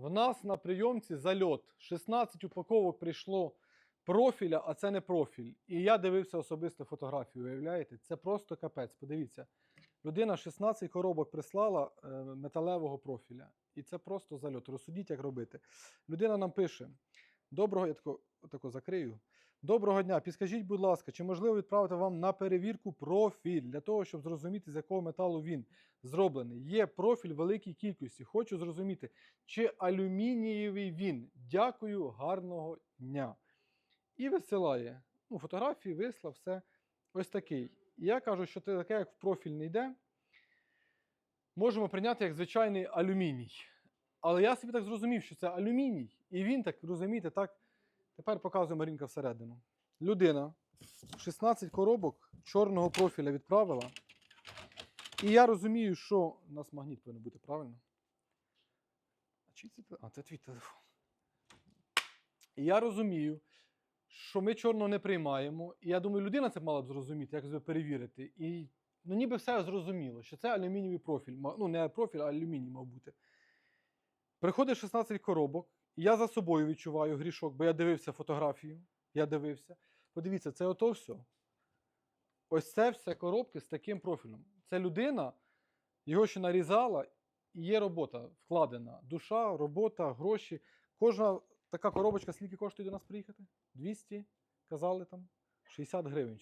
В нас на прийомці зальот. 16 упаковок прийшло профіля, а це не профіль. І я дивився особисто фотографію, уявляєте? Це просто капець. Подивіться. Людина 16 коробок прислала е, металевого профіля. І це просто зальот. Розсудіть, як робити. Людина нам пише: Доброго, я тако, тако закрию. Доброго дня. Підскажіть, будь ласка, чи можливо відправити вам на перевірку профіль для того, щоб зрозуміти, з якого металу він зроблений. Є профіль великій кількості. Хочу зрозуміти, чи алюмінієвий він. Дякую, гарного дня. І висилає. Ну, фотографії вислав, все ось такий. Я кажу, що це таке, як в профіль не йде, можемо прийняти як звичайний алюміній. Але я собі так зрозумів, що це алюміній. І він так, розумієте, так. Тепер показує Марінка всередину. Людина 16 коробок чорного профіля відправила. І я розумію, що у нас магніт повинен бути правильно. А чий це? А, це твій телефон. І я розумію, що ми чорного не приймаємо. І я думаю, людина це мала б зрозуміти, як себе перевірити. І ну, ніби все зрозуміло, що це алюмінієвий профіль. Ну, не профіль, а алюміній мав бути. Приходить 16 коробок, я за собою відчуваю грішок, бо я дивився фотографію. Я дивився. Подивіться, це ото все. Ось це все коробки з таким профілем. Це людина, його ще нарізала, і є робота вкладена. Душа, робота, гроші. Кожна така коробочка, скільки коштує до нас приїхати? 200, казали там, 60 гривень.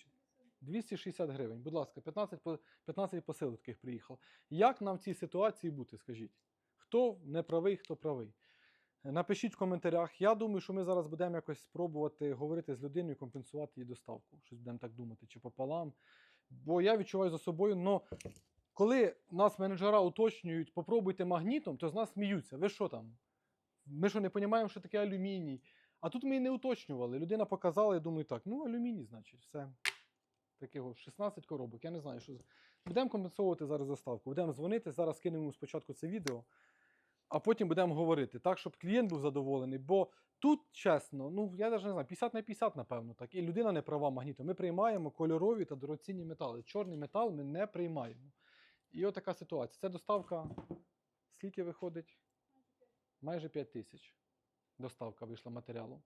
260 гривень. Будь ласка, 15, по- 15 посилок таких приїхало. Як нам в цій ситуації бути, скажіть? Хто не правий, хто правий? Напишіть в коментарях. Я думаю, що ми зараз будемо якось спробувати говорити з людиною, компенсувати їй доставку. Щось будемо так думати, чи пополам. Бо я відчуваю за собою, но коли нас менеджера уточнюють, попробуйте магнітом, то з нас сміються. Ви що там? Ми що не розуміємо, що таке алюміній? А тут ми і не уточнювали. Людина показала, я думаю, так, ну алюміній, значить, все. Такого 16 коробок. Я не знаю, що. Будемо компенсувати зараз доставку. Будемо дзвонити. Зараз кинемо спочатку це відео, а потім будемо говорити так, щоб клієнт був задоволений. Бо тут, чесно, ну я навіть не знаю, 50 на 50, напевно, так. І людина не права магнітом. Ми приймаємо кольорові та дорогоцінні метали. Чорний метал ми не приймаємо. І от така ситуація. Це доставка. Скільки виходить? Майже 5 тисяч. Доставка вийшла матеріалу.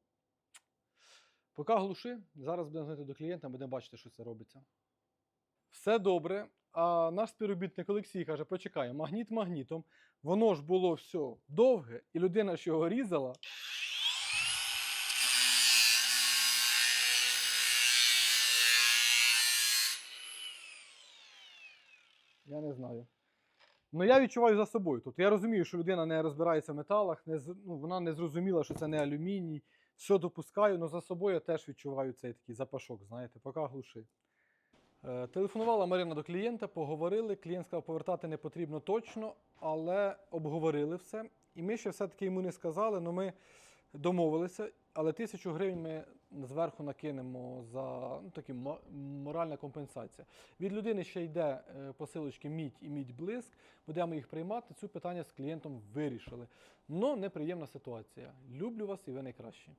Поки глуши, зараз будемо знати до клієнта, будемо бачити, що це робиться. Все добре. А наш співробітник Олексій каже: почекай, магніт магнітом. Воно ж було все довге, і людина, що його різала. Я не знаю. Ну я відчуваю за собою. Тобто я розумію, що людина не розбирається в металах, не, ну, вона не зрозуміла, що це не алюміній. Все допускаю, але за собою я теж відчуваю цей такий запашок, знаєте, поки глуши. Е, Телефонувала Марина до клієнта, поговорили. Клієнт сказав, повертати не потрібно точно, але обговорили все. І ми ще все-таки йому не сказали, але ми домовилися. Але тисячу гривень ми зверху накинемо за ну, такі моральна компенсація. Від людини ще йде е, посилочки мідь і мідь блиск. Будемо їх приймати. Цю питання з клієнтом вирішили. Но неприємна ситуація. Люблю вас і ви найкращі.